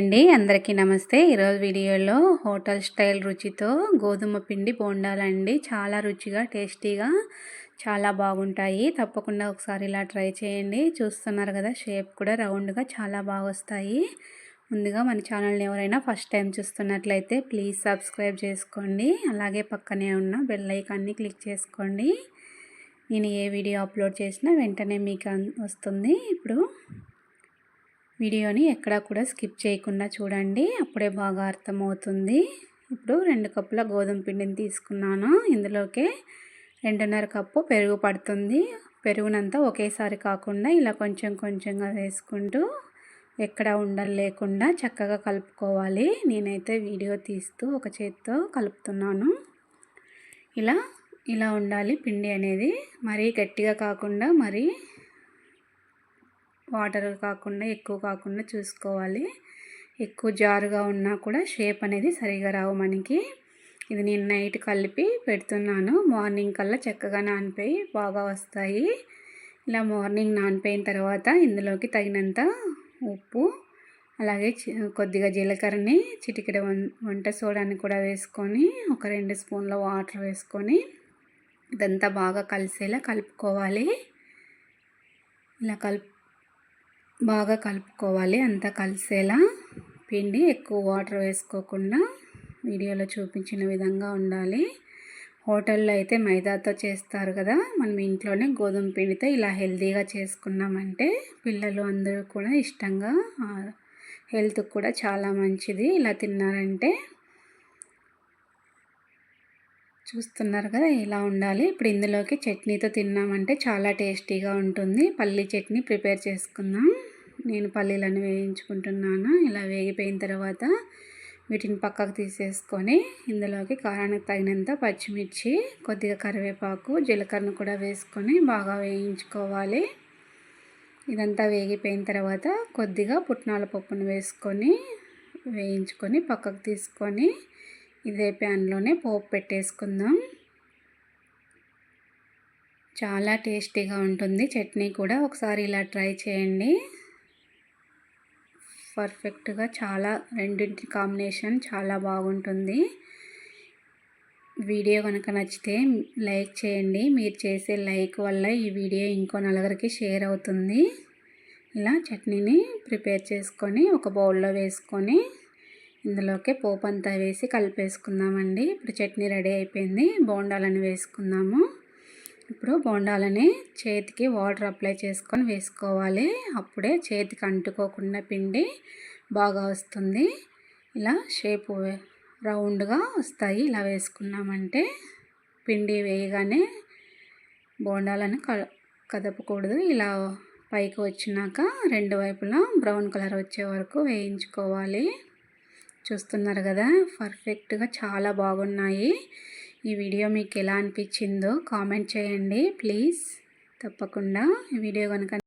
అండి. అందరికీ నమస్తే. ఈరోజు వీడియోలో హోటల్ స్టైల్ రుచితో గోధుమ పిండి బోండాలండి. చాలా రుచిగా టేస్టీగా చాలా బాగుంటాయి. తప్పకుండా ఒకసారి ఇలా ట్రై చేయండి. చూస్తున్నారు కదా షేప్ కూడా రౌండ్గా చాలా బాగా వస్తాయి. ముందుగా మన ఛానల్ని ఎవరైనా ఫస్ట్ టైం చూస్తున్నట్లయితే ప్లీజ్ సబ్స్క్రైబ్ చేసుకోండి. అలాగే పక్కనే ఉన్న బెల్ ఐకాన్ని క్లిక్ చేసుకోండి. నేను ఏ వీడియో అప్లోడ్ చేసినా వెంటనే మీకు వస్తుంది. ఇప్పుడు వీడియోని ఎక్కడా కూడా స్కిప్ చేయకుండా చూడండి. అప్పుడే బాగా అర్థమవుతుంది. ఇప్పుడు రెండు కప్పుల గోధుమ పిండిని తీసుకున్నాను. ఇందులోకే రెండున్నర కప్పు పెరుగు పడుతుంది. పెరుగునంతా ఒకేసారి కాకుండా ఇలా కొంచెం కొంచెంగా వేసుకుంటూ ఎక్కడ ఉండలు లేకుండా చక్కగా కలుపుకోవాలి. నేనైతే వీడియో తీస్తూ ఒక చేత్తో కలుపుతున్నాను. ఇలా ఇలా ఉండాలి పిండి అనేది. మరీ గట్టిగా కాకుండా మరీ వాటర్ కాకుండా ఎక్కువ కాకుండా చూసుకోవాలి. ఎక్కువ జారుగా ఉన్నా కూడా షేప్ అనేది సరిగా రావు మనకి. ఇది నేను నైట్ కలిపి పెడుతున్నాను. మార్నింగ్ కల్లా చక్కగా నానిపోయి బాగా వస్తాయి. ఇలా మార్నింగ్ నానిపోయిన తర్వాత ఇందులోకి తగినంత ఉప్పు అలాగే కొద్దిగా జీలకర్రని చిటికెడ వంట సోడాని కూడా వేసుకొని ఒక రెండు స్పూన్ల వాటర్ వేసుకొని ఇదంతా బాగా కలిసేలా కలుపుకోవాలి. ఇలా కలుపు బాగా కలుపుకోవాలి. అంతా కలిసేలా పిండి ఎక్కువ వాటర్ వేసుకోకుండా వీడియోలో చూపించిన విధంగా ఉండాలి. హోటల్లో అయితే మైదాతో చేస్తారు కదా. మనం ఇంట్లోనే గోధుమ పిండితో ఇలా హెల్తీగా చేసుకున్నామంటే పిల్లలు అందరూ కూడా ఇష్టంగా హెల్త్కి కూడా చాలా మంచిది. ఇలా తిన్నారంటే చూస్తున్నారు కదా ఇలా ఉండాలి? ఇప్పుడు ఇందులోకి చట్నీతో తిన్నామంటే చాలా టేస్టీగా ఉంటుంది. పల్లీ చట్నీ ప్రిపేర్ చేసుకుందాం. నేను పల్లీలను వేయించుకుంటున్నాను. ఇలా వేగిపోయిన తర్వాత వీటిని పక్కకు తీసేసుకొని ఇందులోకి కారానికి తగినంత పచ్చిమిర్చి కొద్దిగా కరివేపాకు జీలకర్రను కూడా వేసుకొని బాగా వేయించుకోవాలి. ఇదంతా వేగిపోయిన తర్వాత కొద్దిగా పుట్నాల పప్పును వేసుకొని వేయించుకొని పక్కకు తీసుకొని ఇదే ప్యాన్లోనే పోపు పెట్టేసుకుందాం. చాలా టేస్టీగా ఉంటుంది. చట్నీ కూడా ఒకసారి ఇలా ట్రై చేయండి. పర్ఫెక్ట్గా చాలా రెండింటి కాంబినేషన్ చాలా బాగుంటుంది. వీడియో కనుక నచ్చితే లైక్ చేయండి. మీరు చేసే లైక్ వల్ల ఈ వీడియో ఇంకో నలుగురికి షేర్ అవుతుంది. ఇలా చట్నీని ప్రిపేర్ చేసుకొని ఒక బౌల్లో వేసుకొని ఇందులోకి పోపు అంతా వేసి కలిపేసుకుందామండి. ఇప్పుడు చట్నీ రెడీ అయిపోయింది. బోండాలని వేసుకుందాము. ఇప్పుడు బోండాలని చేతికి వాటర్ అప్లై చేసుకొని వేసుకోవాలి. అప్పుడే చేతికి అంటుకోకుండా పిండి బాగా వస్తుంది. ఇలా షేప్ రౌండ్గా వస్తాయి. ఇలా వేసుకున్నామంటే పిండి వేయగానే బోండాలను కదపకూడదు. ఇలా పైకి వచ్చినాక రెండు వైపులా బ్రౌన్ కలర్ వచ్చే వరకు వేయించుకోవాలి. చూస్తున్నారు కదా పర్ఫెక్ట్గా చాలా బాగున్నాయి. ఈ వీడియో మీకు ఎలా అనిపించిందో కామెంట్ చేయండి. ప్లీజ్ తప్పకుండా ఈ వీడియో కనుక